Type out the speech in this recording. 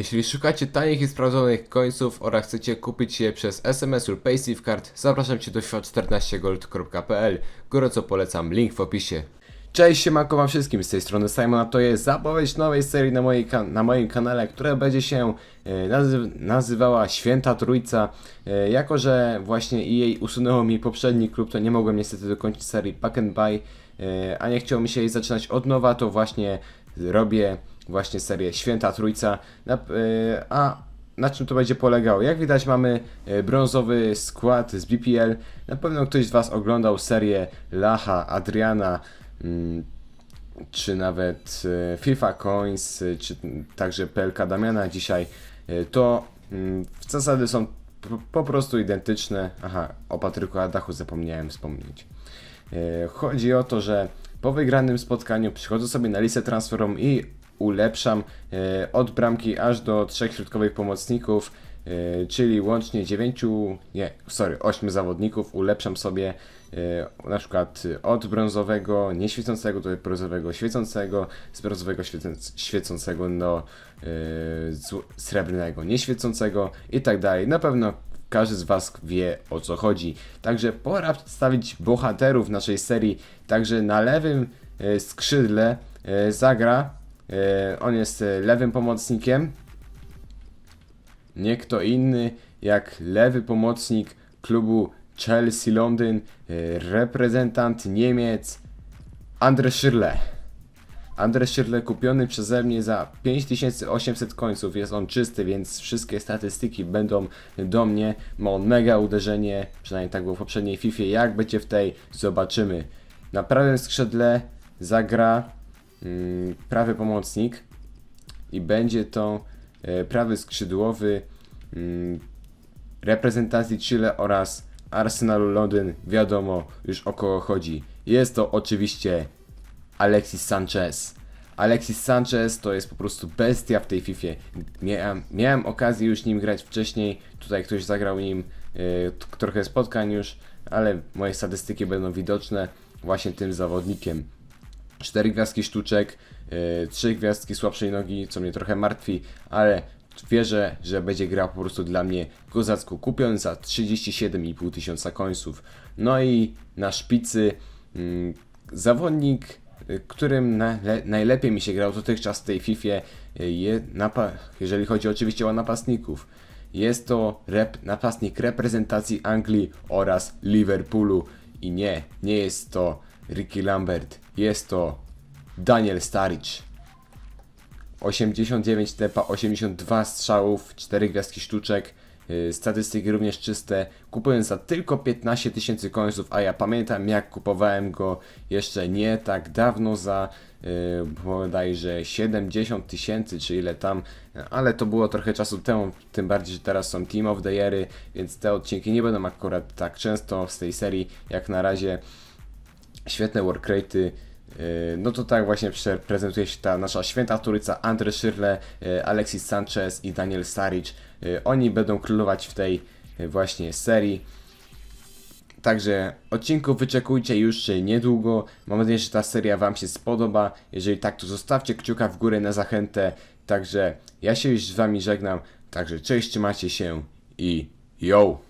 Jeśli szukacie tanich i sprawdzonych końców oraz chcecie kupić je przez SMS lub PaySafeCard, zapraszam Cię do świat14gold.pl. Gorąco polecam, link w opisie. Cześć, siemanko wam wszystkim, z tej strony Simon, a to jest zapowiedź nowej serii na, mojej na moim kanale, która będzie się e, nazy- nazywała Święta Trójca. E, jako, że właśnie jej usunęło mi poprzedni klub, to nie mogłem niestety dokończyć serii Pack and Buy, e, a nie chciało mi się jej zaczynać od nowa, to właśnie robię właśnie serię Święta Trójca, e, a na czym to będzie polegało? Jak widać mamy e, brązowy skład z BPL. Na pewno ktoś z Was oglądał serię Lacha, Adriana, mm, czy nawet e, FIFA Coins, czy także PLK Damiana dzisiaj. To mm, w zasadzie są po, prostu identyczne. Aha, o Patryku Adachu zapomniałem wspomnieć. Chodzi o to, że po wygranym spotkaniu przychodzę sobie na listę transferową i ulepszam e, od bramki aż do trzech środkowych pomocników, e, czyli łącznie 9, nie, sorry, 8 zawodników ulepszam sobie e, na przykład od brązowego nieświecącego do brązowego świecącego, z brązowego świecąc- świecącego do srebrnego nieświecącego i tak dalej. Na pewno każdy z Was wie o co chodzi. Także pora przedstawić bohaterów naszej serii. Także na lewym e, skrzydle e, zagra. e, On jest lewym pomocnikiem. Nie kto inny jak lewy pomocnik klubu Chelsea Londyn, reprezentant Niemiec Andre Schürrle. Andre Schürrle kupiony przeze mnie za 5800 końców. Jest on czysty, więc wszystkie statystyki będą do mnie. Ma on mega uderzenie, przynajmniej tak było w poprzedniej FIFA. Jak będzie w tej, zobaczymy. Na prawym skrzydle zagra mm, prawy pomocnik i będzie to e, prawy skrzydłowy mm, reprezentacji Chile oraz Arsenalu Londyn. Wiadomo już o kogo chodzi. Jest to oczywiście Alexis Sanchez. Alexis Sanchez to jest po prostu bestia w tej FIFA. Miałem, miałem okazję już nim grać wcześniej. Tutaj ktoś zagrał nim t- trochę spotkań już, ale moje statystyki będą widoczne właśnie tym zawodnikiem. 4 gwiazdki sztuczek, yy, 3 gwiazdki słabszej nogi, co mnie trochę martwi, ale wierzę, że będzie grał po prostu dla mnie kozacko kupiony za 37,5 tysiąca końców. No i na szpicy mm, zawodnik, y, którym najle- najlepiej mi się grał dotychczas w tej FIFA, y, je, jeżeli chodzi oczywiście o napastników. Jest to rep- napastnik reprezentacji Anglii oraz Liverpoolu. I nie, nie jest to Ricky Lambert, jest to Daniel Sturridge. 89 tepa, 82 strzałów, 4 gwiazdki sztuczek, statystyki również czyste. Kupując za tylko 15 tysięcy końców, a ja pamiętam jak kupowałem go jeszcze nie tak dawno za yy, bodajże 70 tysięcy, czy ile tam, ale to było trochę czasu temu, tym bardziej, że teraz są Team of the Yeary, więc te odcinki nie będą akurat tak często z tej serii, jak na razie świetne workrate'y. Yy, No to tak właśnie prezentuje się ta nasza święta trójca Andre Schürrle, yy, Alexis Sanchez i Daniel Sturridge. Yy, Oni będą królować w tej właśnie serii. Także odcinków wyczekujcie już niedługo. Mam nadzieję, że ta seria Wam się spodoba. Jeżeli tak, to zostawcie kciuka w górę na zachętę. Także ja się już z Wami żegnam. Także cześć, trzymajcie się i yo!